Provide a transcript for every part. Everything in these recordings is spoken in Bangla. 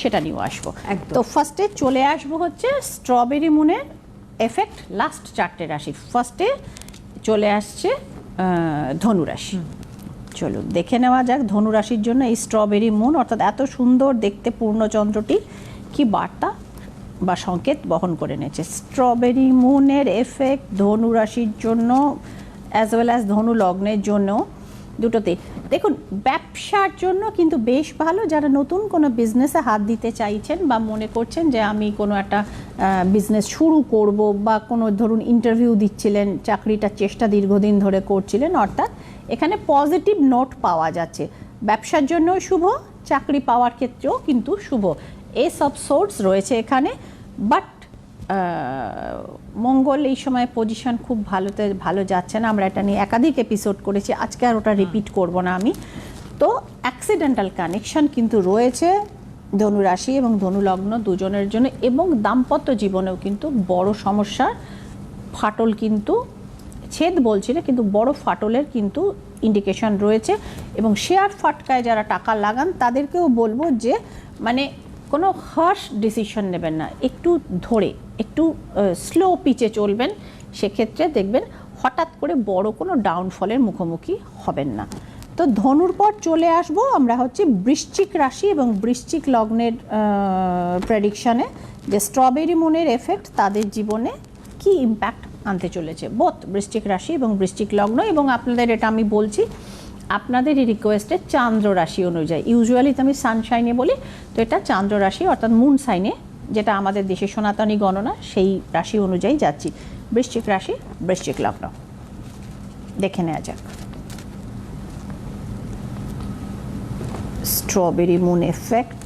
সেটা নিয়েও আসব। একদম। তো ফার্স্টে চলে আসব হচ্ছে স্ট্রবেরি মুনের এফেক্ট লাস্ট চারটে রাশি। ফার্স্টে চলে আসছে ধনুরাশি। চলুন দেখে নেওয়া যাক ধনুরাশির জন্য এই স্ট্রবেরি মুন অর্থাৎ এত সুন্দর দেখতে পূর্ণচন্দ্রটি কি বার্তা বা সংকেত বহন করে নিয়েছে। স্ট্রবেরি মুনের এফেক্ট ধনুরাশির জন্য অ্যাজ ওয়েল অ্যাজ ধনু লগ্নের জন্য দুটোতেই। দেখুন, ব্যবসার জন্য কিন্তু বেশ ভালো যারা নতুন কোনো বিজনেসে হাত দিতে চাইছেন বা মনে করছেন যে আমি কোনো একটা বিজনেস শুরু করব বা কোনো ধরুন ইন্টারভিউ দিচ্ছিলেন চাকরিটার চেষ্টা দীর্ঘদিন ধরে করছিলেন, অর্থাৎ এখানে পজিটিভ নোট পাওয়া যাচ্ছে। ব্যবসার জন্যও শুভ, চাকরি পাওয়ার ক্ষেত্রেও কিন্তু শুভ। এসব সোর্স রয়েছে এখানে বাট মঙ্গল এই সময় পজিশন খুব ভালোতে ভালো যাচ্ছে না। আমরা এটা নিয়ে একাধিক এপিসোড করেছি। আজকে আর ওটা রিপিট করব না আমি। তো অ্যাক্সিডেন্টাল কানেকশন কিন্তু রয়েছে ধনুরাশি এবং ধনুলগ্ন দুজনের জন্য এবং দাম্পত্য জীবনেও কিন্তু বড় সমস্যার ফাটল কিন্তু ছেদ বলছি না কিন্তু বড় ফাটলের কিন্তু ইন্ডিকেশন রয়েছে। এবং শেয়ার ফাটকায় যারা টাকা লাগান তাদেরকেও বলব যে মানে কোনো হার্শ ডিসিশন নেবেন না। একটু ধরে, একটু স্লো পিচে চলবেন। সেক্ষেত্রে দেখবেন হঠাৎ করে বড় কোনো ডাউনফলের মুখোমুখি হবেন না। তো ধনুর পর চলে আসব আমরা হচ্ছে বৃশ্চিক রাশি এবং বৃশ্চিক লগ্নের প্রেডিকশানে যে স্ট্রবেরি মুনের এফেক্ট তাদের জীবনে কি ইম্প্যাক্ট আনতে চলেছে? বোথ বৃশ্চিক রাশি এবং বৃশ্চিক লগ্ন এবং আপনাদের এটা আমি বলছি আপনাদের রিকোয়েস্টে চান্দ্র রাশি অনুযায়ী। ইউজুয়ালি তো আমি সানশাইনে বলি, তো এটা চান্দ্র রাশি অর্থাৎ মুন সাইনে যেটা আমাদের দেশে সনাতনী গণনা, সেই রাশি অনুযায়ী যাচ্ছি। বৃশ্চিক রাশি, বৃশ্চিক লগ্ন। দেখে নেওয়া যাক। স্ট্রবেরি মুন এফেক্ট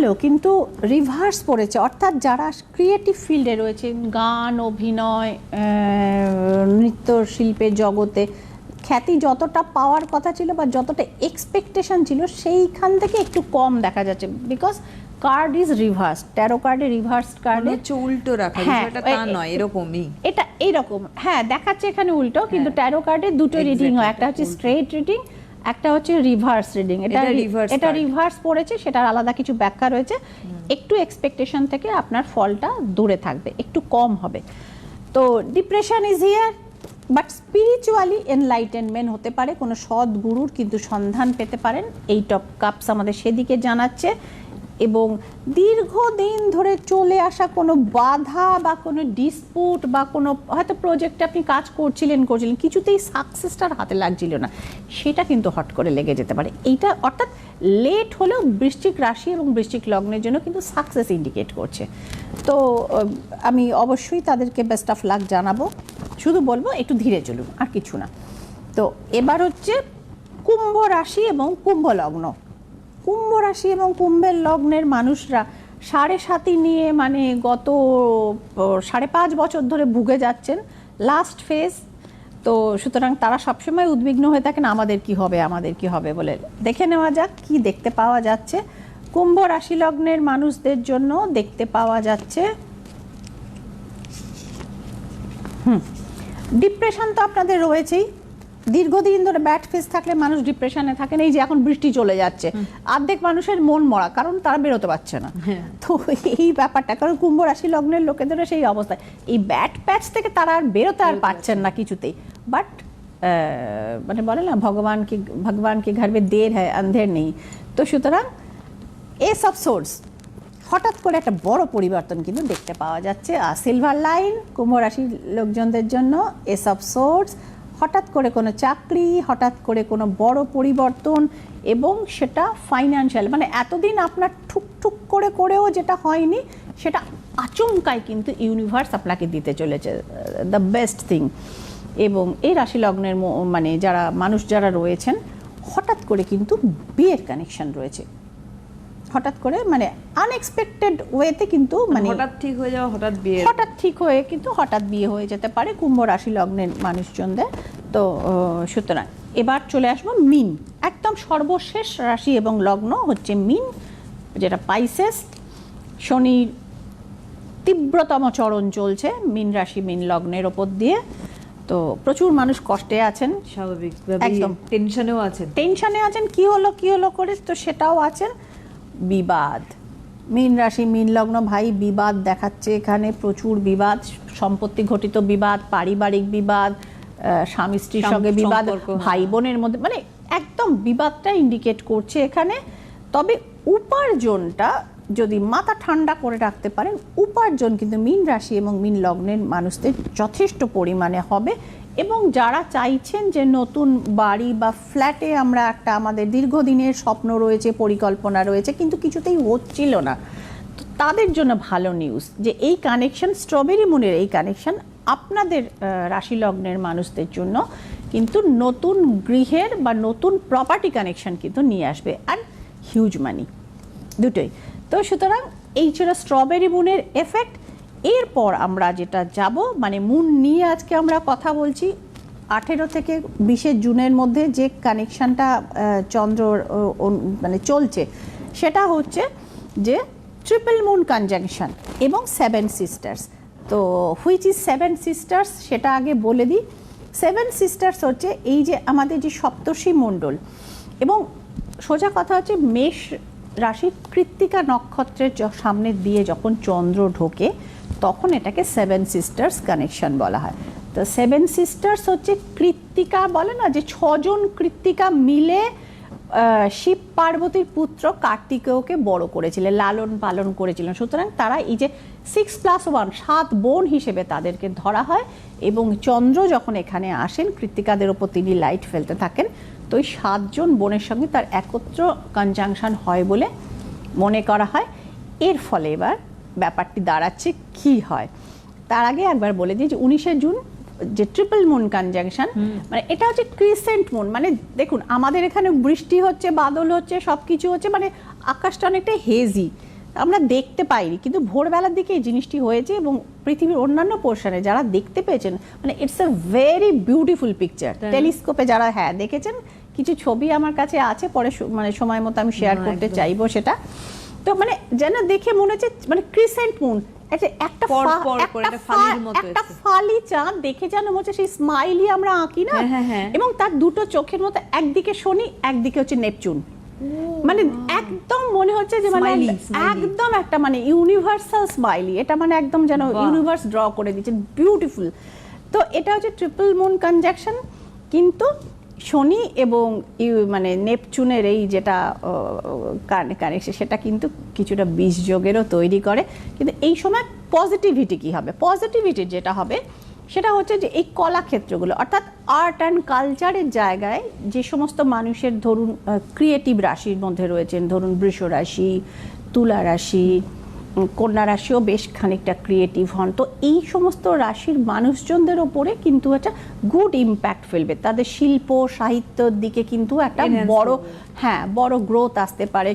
ভালো কিন্তু রিভার্স পড়েছে। অর্থাৎ যারা ক্রিয়েটিভ ফিল্ডে রয়েছেন গান অভিনয় নৃত্য শিল্পের জগতে খ্যাতি যতটা পাওয়ার কথা ছিল বা যতটা এক্সপেকটেশন ছিল সেইখান থেকে একটু কম দেখা যাচ্ছে। Because card is reverse tarot কার্ডে রিভার্স কার্ডে উল্টো রাখা হ্যাঁ, বিষয়টা তা নয় এরকমই। এটা এইরকম হ্যাঁ দেখাচ্ছে এখানে উল্টো কিন্তু ট্যারো কার্ডে দুটো রিডিং হয়। একটা হচ্ছে স্ট্রেট রিডিং একটা হচ্ছে রিভার্স রিডিং এটা রিভার্স এটা রিভার্স পড়েছে সেটার আলাদা কিছু ব্যাখ্যা রয়েছে। একটু এক্সপেকটেশন থেকে আপনার ফলটা দূরে থাকবে একটু কম হবে। তো depression is here but spiritually enlightenment হতে পারে কোনো সৎ গুরুর কিন্তু সন্ধান পেতে পারেন। এই টপ কাপস আমাদের সেদিকে জানাচ্ছে। এবং দীর্ঘদিন ধরে চলে আসা কোনো বাধা বা কোনো ডিসপুট বা কোনো হয়তো প্রজেক্টে আপনি কাজ করছিলেন করছিলেন, কিছুতেই সাকসেসটার হাতে লাগছিল না। সেটা কিন্তু হট করে লেগে যেতে পারে। এইটা অর্থাৎ লেট হলেও বৃষ্টিক রাশি এবং বৃশ্চিক লগ্নের জন্য কিন্তু সাকসেস ইন্ডিকেট করছে। তো আমি অবশ্যই তাদেরকে বেস্ট অফ লাক জানাব। শুধু বলব একটু ধীরে চলুন, আর কিছু না। তো, এবার হচ্ছে কুম্ভ রাশি এবং কুম্ভ লগ্ন। কুম্ভ রাশি এবং কুম্ভের লগ্নের মানুষরা সাড়ে সাতি নিয়ে মানে গত সাড়ে পাঁচ বছর ধরে ভুগে যাচ্ছেন। লাস্ট ফেজ তো সুতরাং তারা সবসময় উদ্বিগ্ন হয়ে থাকেন, আমাদের কি হবে, আমাদের কি হবে বলে। দেখে নেওয়া যাক, কি দেখতে পাওয়া যাচ্ছে। কুম্ভ রাশি লগ্নের মানুষদের জন্য দেখতে পাওয়া যাচ্ছে, হুম ডিপ্রেশন তো আপনাদের রয়েছেই। দীর্ঘদিন ধরে ব্যাড ফেস থাকলে মানুষ ডিপ্রেশনে থাকেন এই যে এখন বৃষ্টি চলে যাচ্ছে। অর্ধেক মানুষের মন মরা কারণ তারা বেরোতে পারছে না। তো এই ব্যাপারটা কারণ কুম্ভ রাশি লগ্নের লোকেদেরও সেই অবস্থায় এই ব্যাড প্যাচ থেকে তারা আর বেরোতে আর পারছেন না কিছুতেই। বাট মানে বলে না ভগবান কি ভগবান কি ঘর মে দের হ্যাঁ অন্ধের নেই। তো সুতরাং এসব সোর্স হঠাৎ করে একটা বড় পরিবর্তন কিন্তু দেখতে পাওয়া যাচ্ছে। আর সিলভার লাইন কুম্ভ রাশির লোকজনদের জন্য এসব সোর্স হঠাৎ করে কোনো চাকরি, হঠাৎ করে কোনো বড় পরিবর্তন এবং সেটা ফাইন্যান্সিয়াল মানে এতদিন আপনার ঠুক ঠুক করে করেও যেটা হয়নি, সেটা আচমকায় কিন্তু ইউনিভার্স আপনাকে দিতে চলেছে দ্য বেস্ট থিং এবং এই রাশি লগ্নের মানে যারা, মানুষ যারা রয়েছেন, হঠাৎ করে কিন্তু বিয়ের কানেকশন রয়েছে। হঠাৎ করে মানে আনএক্সপেক্টেড ওয়েতে কিন্তু মানে হঠাৎ ঠিক হয়ে যাওয়া হঠাৎ বিয়ে। হঠাৎ ঠিক হয়ে কিন্তু হঠাৎ বিয়ে হয়ে যেতে পারে কুম্ভ রাশি লগ্নের মানুষজনদের। তো সুতরাং এবার চলে আসব মিন। একদম সর্বশেষ রাশি এবং লগ্ন হচ্ছে মিন যেটা পাইসেস। শনির তীব্রতম চরণ চলছে মিন রাশি মিন লগ্নের ওপর দিয়ে। তো প্রচুর মানুষ কষ্টে আছেন। স্বাভাবিক একদম। টেনশনেও আছেন। টেনশনে আছেন কি হলো কি হলো করে তো সেটাও আছেন। বিবাদ মীন রাশি মীন লগ্ন ভাই বিবাদ দেখাচ্ছে এখানে প্রচুর বিবাদ সম্পত্তি ঘটিত বিবাদ পারিবারিক বিবাদ স্বামী স্ত্রীর সঙ্গে বিবাদ হ্যাঁ। ভাই বোনের মধ্যে মানে একদম বিবাদটা ইন্ডিকেট করছে এখানে তবে উপার্জনটা যদি মাথা ঠান্ডা করে রাখতে পারেন উপার্জন কিন্তু মীন রাশি এবং মীন লগ্নের মানুষদের যথেষ্ট পরিমাণে হবে এবং যারা চাইছেন যে নতুন বাড়ি বা ফ্ল্যাটে আমরা একটা আমাদের দীর্ঘদিনের স্বপ্ন রয়েছে, পরিকল্পনা রয়েছে, কিন্তু কিছুতেই হচ্ছিল না। তো তাদের জন্য ভালো নিউজ যে এই কানেকশন স্ট্রবেরি মুনের এই কানেকশন আপনাদের রাশি লগ্নের মানুষদের জন্য কিন্তু নতুন গৃহের বা নতুন প্রপার্টি কানেকশন কিন্তু নিয়ে আসবে। অ্যান্ড হিউজ মানি দুটোই। তো সুতরাং এই ছিল স্ট্রবেরি মুনের এফেক্ট এরপর আমরা যেটা যাব মানে মুন নিয়ে আজকে আমরা কথা বলছি, আঠেরো থেকে বিশে জুনের মধ্যে যে কানেকশনটা চন্দ্র মানে চলছে, সেটা হচ্ছে যে ট্রিপল মুন কনজাংশন এবং সেভেন সিস্টার্স তো হুইচ ইজ সেভেন সিস্টার্স সেটা আগে বলে দিই। সেভেন সিস্টার্স হচ্ছে এই যে আমাদের যে সপ্তর্ষি মণ্ডল এবং সোজা কথা হচ্ছে মেষ রাশির কৃত্তিকা নক্ষত্রের সামনে দিয়ে যখন চন্দ্র ঢোকে তখন এটাকে সেভেন সিস্টার্স কানেকশন বলা হয়। তো সেভেন সিস্টার্স হচ্ছে কৃত্তিকা বলে না, যে ছজন কৃত্তিকা মিলে শিব পার্বতীর পুত্র কার্তিকেয়কে বড় করেছিলেন, লালন পালন করেছিলেন। সুতরাং তারা এই যে সিক্স প্লাস ওয়ান সাত বোন হিসেবে তাদেরকে ধরা হয় এবং চন্দ্র যখন এখানে আসেন, কৃত্তিকাদের ওপর তিনি লাইট ফেলতে থাকেন, তো ওই সাতজন বোনের সঙ্গে তার একত্র কনজাংশন হয় বলে মনে করা হয়। এর ফলে এবার ব্যাপারটি দাঁড়াচ্ছে কি হয়? তার আগে একবার বলে দিই যে উনিশে জুন যে ট্রিপল মুন কনজাংশন মানে এটা হচ্ছে ক্রিসেন্ট মুন মানে দেখুন আমাদের এখানে বৃষ্টি হচ্ছে বাদল হচ্ছে সব কিছু হচ্ছে মানে আকাশটা অনেকটা হেজি আমরা দেখতে পাইনি কিন্তু ভোরবেলার দিকে এই জিনিসটি হয়েছে এবং পৃথিবীর অন্যান্য পোর্শনে যারা দেখতে পেয়েছেন মানে it's a very beautiful picture টেলিস্কোপে যারা হ্যাঁ দেখেছেন কিছু ছবি আমার কাছে আছে পরে মানে সময় মতো আমি শেয়ার করতে চাইব সেটা। তো মানে যেন দেখে মনে হচ্ছে মানে ক্রিসেন্ট মুন একটা একটা পর ফা- পর করে একটা একটা ফালির ফা- মতো একটা এসছে। ফালি চাঁদ দেখে যেন হচ্ছে সেই স্মাইলি আমরা আঁকি না হ্যাঁ, হ্যাঁ, হ্যাঁ। এবং তার দুটো চোখের মতো একদিকে শনি একদিকে হচ্ছে নেপচুন মানে একদম মনে হচ্ছে যে মানে। একদম একটা মানে ইউনিভার্সাল স্মাইলি এটা মানে একদম যেন ইউনিভার্স ড্র করে দিচ্ছে বিউটিফুল তো এটা হচ্ছে ট্রিপল মুন কনজাকশন কিন্তু শনি এবং মানে নেপচুনের এই যেটা কানেকশন সেটা কিন্তু কিছুটা বিষ যোগেরও তৈরি করে। কিন্তু এই সময় পজিটিভিটি কি হবে? পজিটিভিটি যেটা হবে, সেটা হচ্ছে যে এই কলাক্ষেত্রগুলো অর্থাৎ আর্ট অ্যান্ড কালচারের জায়গায় যে সমস্ত মানুষের ধরুন ক্রিয়েটিভ রাশির মধ্যে রয়েছেন, ধরুন বৃষ রাশি, তুলা রাশি কন্যা রাশিও বেশ খানিকটা ক্রিয়েটিভ হন। তো এই সমস্ত রাশির মানুষজনদের ওপরে কিন্তু একটা গুড ইম্প্যাক্ট ফেলবে। তাদের শিল্প সাহিত্যর দিকে কিন্তু একটা বড় হ্যাঁ বড় গ্রোথ আসতে পারে।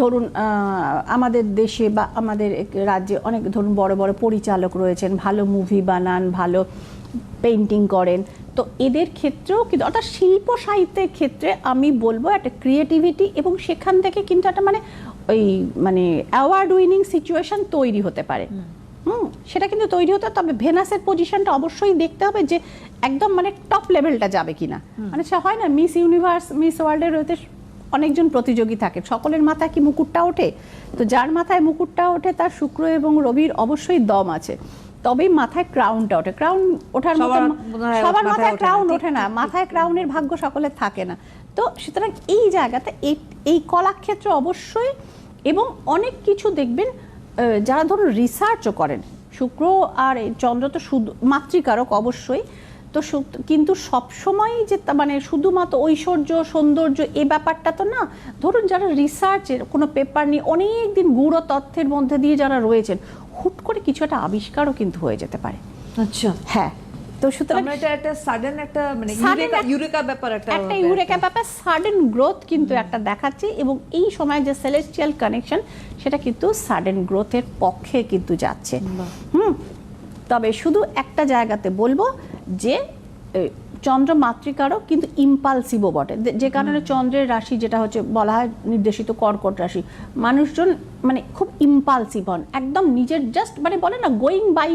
ধরুন আমাদের দেশে বা আমাদের রাজ্যে অনেক ধরুন বড় বড় পরিচালক রয়েছেন ভালো মুভি বানান ভালো পেন্টিং করেন। তো এদের ক্ষেত্রেও কিন্তু অর্থাৎ শিল্প সাহিত্যের ক্ষেত্রে আমি বলব একটা ক্রিয়েটিভিটি এবং সেখান থেকে কিন্তু একটা মানে ওই মানে অ্যাওয়ার্ড উইনিং সিচুয়েশন তৈরি হতে পারে। হুম। সেটা কিন্তু তৈরি হতে তবে ভেনাসের পজিশনটা অবশ্যই দেখতে হবে যে একদম মানে টপ লেভেলটা যাবে কিনা। মানে সে হয় না মিস ইউনিভার্স মিস ওয়ার্ল্ডের হতে অনেকজন প্রতিযোগী থাকে। সকলের মাথায় কি মুকুটটা ওঠে? তো যার মাথায় মুকুটটা ওঠে তার শুক্র এবং রবির অবশ্যই দম আছে। তবেই মাথায় ক্রাউনটা ওঠে। ক্রাউন ওঠার মতো সবার মাথায়- ক্রাউন ওঠে না। মাথায় ক্রাউনের ভাগ্য সকলের থাকে না। তো সুতরাং এই জায়গাতে এই এই কলাক্ষেত্র অবশ্যই এবং অনেক কিছু দেখবেন যারা ধরুন রিসার্চও করেন শুক্র আর চন্দ্র তো শুধু মাতৃকারক অবশ্যই তো কিন্তু সবসময় যে মানে শুধুমাত্র ঐশ্বর্য সৌন্দর্য এই ব্যাপারটা তো না ধরুন যারা রিসার্চের কোনো পেপার নিয়ে অনেক দিন গূঢ় তথ্যের মধ্যে দিয়ে যারা রয়েছেন হুট করে কিছু একটা আবিষ্কারও কিন্তু হয়ে যেতে পারে। আচ্ছা। হ্যাঁ। তো সুতরাং এটা একটা সাডেন একটা মানে ইউরেকা ব্যাপার একটা একটা ইউরেকা ব্যাপার সাডেন গ্রোথ কিন্তু একটা দেখাচ্ছে এবং এই সময় যে সেলেস্টিয়াল কানেকশন সেটা কিন্তু সাডেন গ্রোথের পক্ষে কিন্তু যাচ্ছে। হুম তবে শুধু একটা জায়গাতে বলব যে চন্দ্র মাতৃকারও কিন্তু ইম্পালসিভও বটে। যে কারণে চন্দ্রের রাশি যেটা হচ্ছে বলা হয় নির্দেশিত কর্কট রাশি মানুষজন মানে খুব ইম্পালসিভ হন। একদম নিজের জাস্ট মানে বলে না গোয়িং বাই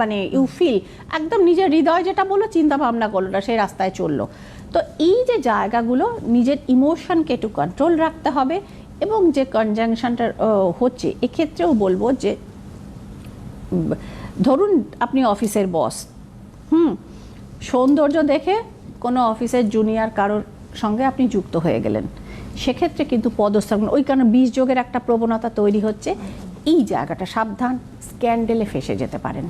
মানে ইউ ফিল একদম নিজের হৃদয় যেটা বলল চিন্তা ভাবনা করল না সেই রাস্তায় চলল। তো এই যে জায়গাগুলো নিজের ইমোশনকে একটু কন্ট্রোল রাখতে হবে এবং যে কনজাংশনটা হচ্ছে এক্ষেত্রেও বলব যে ধরুন আপনি অফিসের বস হুম? সৌন্দর্য দেখে কোনো অফিসের জুনিয়র কারোর সঙ্গে আপনি যুক্ত হয়ে গেলেন। সেক্ষেত্রে কিন্তু পদস্থাপন ওই কারণে বীজ যোগের একটা প্রবণতা তৈরি হচ্ছে। এই জায়গাটা সাবধান স্ক্যান্ডেলে ফেসে যেতে পারেন।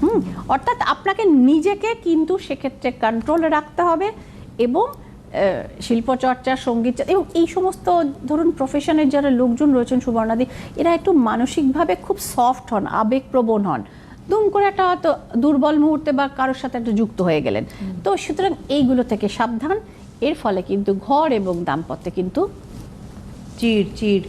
হুম, অর্থাৎ আপনাকে নিজেকে কিন্তু সেক্ষেত্রে কন্ট্রোলে রাখতে হবে এবং শিল্পচর্চা, সংগীত এবং এই সমস্ত ধরুন প্রফেশনের যারা লোকজন রয়েছেন সুবর্ণাদি, এরা একটু মানসিকভাবে খুব সফট হন, আবেগপ্রবণ হন। দুম করে একটা হয়তো দুর্বল মুহূর্তে বা কারোর সাথে একটা যুক্ত হয়ে গেলেন। তো সুতরাং এইগুলো থেকে সাবধান। এর ফলে কিন্তু ঘর এবং দাম্পত্যে কিন্তু চিড় চিড়